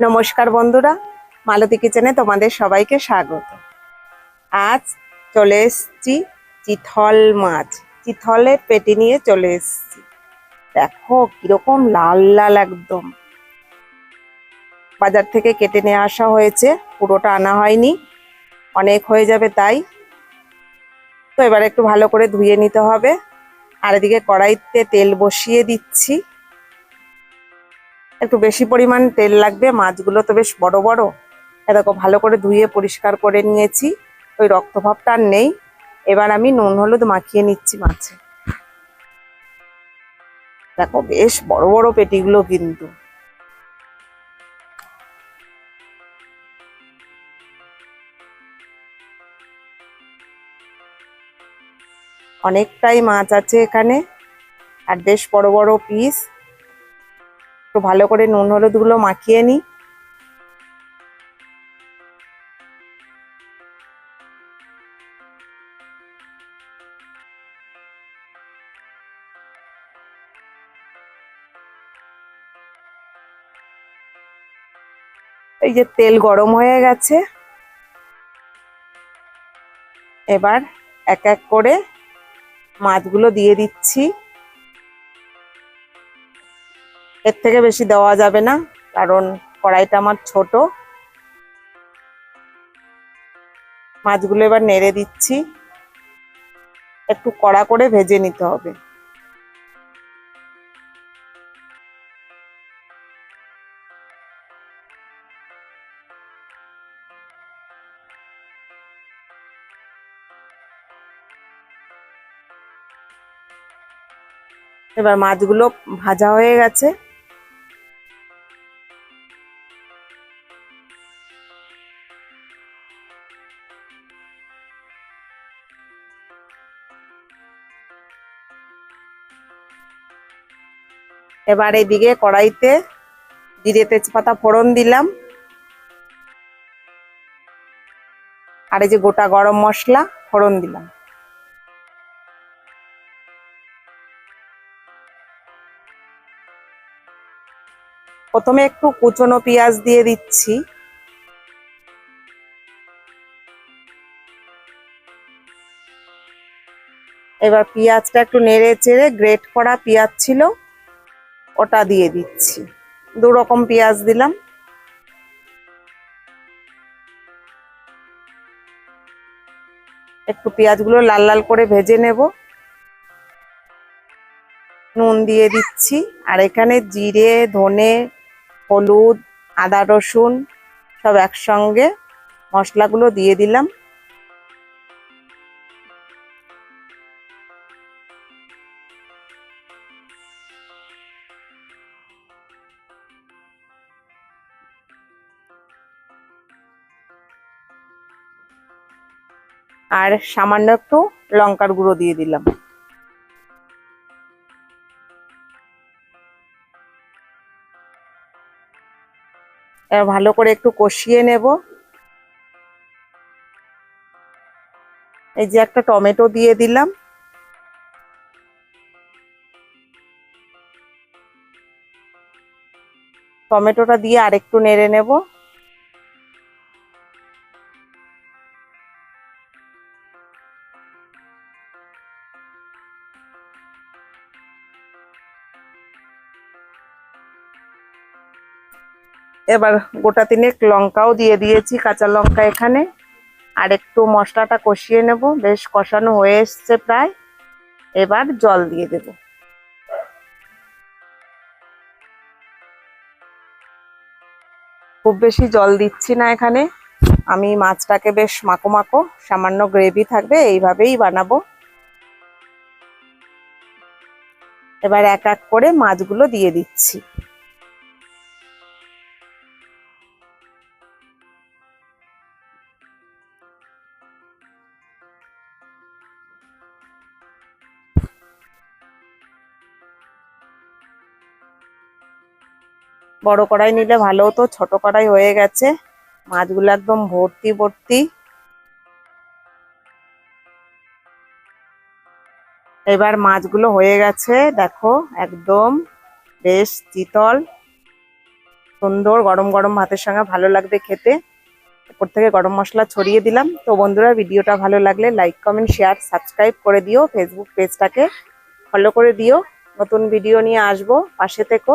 নমস্কার বন্ধুরা, মালতী কিচেনে তোমাদের সবাইকে স্বাগত। আজ চলে এসেছি চিথল মাছ। চিথলের পেটি নিয়ে চলে এসছি। দেখো, কীরকম লাল লাল একদম। বাজার থেকে কেটে নিয়ে আসা হয়েছে, পুরোটা আনা হয়নি। অনেক হয়ে যাবে তাই। তো এবার একটু ভালো করে ধুয়ে নিতে হবে। আর এদিকে কড়াইতে তেল বসিয়ে দিচ্ছি। একটু বেশি পরিমাণ তেল লাগবে। মাছগুলো তো বেশ বড় বড়। দেখো, ভালো করে ধুয়ে পরিষ্কার করে নিয়েছি। ওই রক্তভাবটা আর নেই। এবার আমি নুন, হলুদ মাখিয়ে নিচ্ছি মাছে। দেখো, বেশ বড় বড় পেটিগুলো কিন্তু। অনেকটাই মাছ আছে এখানে। আর বেশ বড় বড় পিস একটু ভালো করে নুন হলুদগুলো মাখিয়ে নিই। এই যে তেল গরম হয়ে গেছে। এবার এক এক করে মাছগুলো দিয়ে দিচ্ছি। এর থেকে বেশি দেওয়া যাবে না, কারণ কড়াইটা আমার ছোট। মাছগুলো এবার নেড়ে দিচ্ছি। একটু কড়া করে ভেজে নিতে হবে। এবার মাছগুলো ভাজা হয়ে গেছে। এবার এদিকে কড়াইতে জিরে তেজপাতা ফোড়ন দিলাম। আর এই যে গোটা গরম মশলা ফোড়ন দিলাম। প্রথমে একটু কুচনো পেঁয়াজ দিয়ে দিচ্ছি। এবার পেঁয়াজটা একটু নেড়ে চেড়ে গ্রেট করা পেঁয়াজ ছিল। ওটা দিয়ে দিচ্ছি। দু রকম পেঁয়াজ দিলাম। একটু পেঁয়াজগুলো লাল লাল করে ভেজে নেব। নুন দিয়ে দিচ্ছি। আর এখানে জিরে, ধনে, হলুদ, আদা রসুন সব একসঙ্গে মশলাগুলো দিয়ে দিলাম। আর সামান্য একটু লঙ্কার গুঁড়ো দিয়ে দিলাম। ভালো করে একটু কষিয়ে নেব। এই যে একটা টমেটো দিয়ে দিলাম। টমেটোটা দিয়ে আরেকটু নেড়ে নেব। এবার গোটা তিনেক লঙ্কাও দিয়ে দিয়েছি, কাঁচা লঙ্কা এখানে। আর একটু মশলাটা কষিয়ে নেব, বেশ কষানো হয়ে এসছে প্রায়। এবার জল দিয়ে দেব। খুব বেশি জল দিচ্ছি না এখানে। আমি মাছটাকে বেশ মাখো মাখো, সামান্য গ্রেভি থাকবে, এইভাবেই বানাবো। এবার এক এক করে মাছগুলো দিয়ে দিচ্ছি। বড় কড়াই নিলে ভালো হতো, ছোট কড়াই হয়ে গেছে। মাছগুলো একদম ভর্তি ভর্তি। এবার মাছগুলো হয়ে গেছে, দেখো, একদম বেশ চিতল। সুন্দর গরম গরম ভাতের সঙ্গে ভালো লাগবে খেতে। উপর থেকে গরম মশলা ছড়িয়ে দিলাম। তো বন্ধুরা, ভিডিওটা ভালো লাগলে লাইক কমেন্ট শেয়ার সাবস্ক্রাইব করে দিও। ফেসবুক পেজটাকে ফলো করে দিও। নতুন ভিডিও নিয়ে আসব। পাশে থেকো।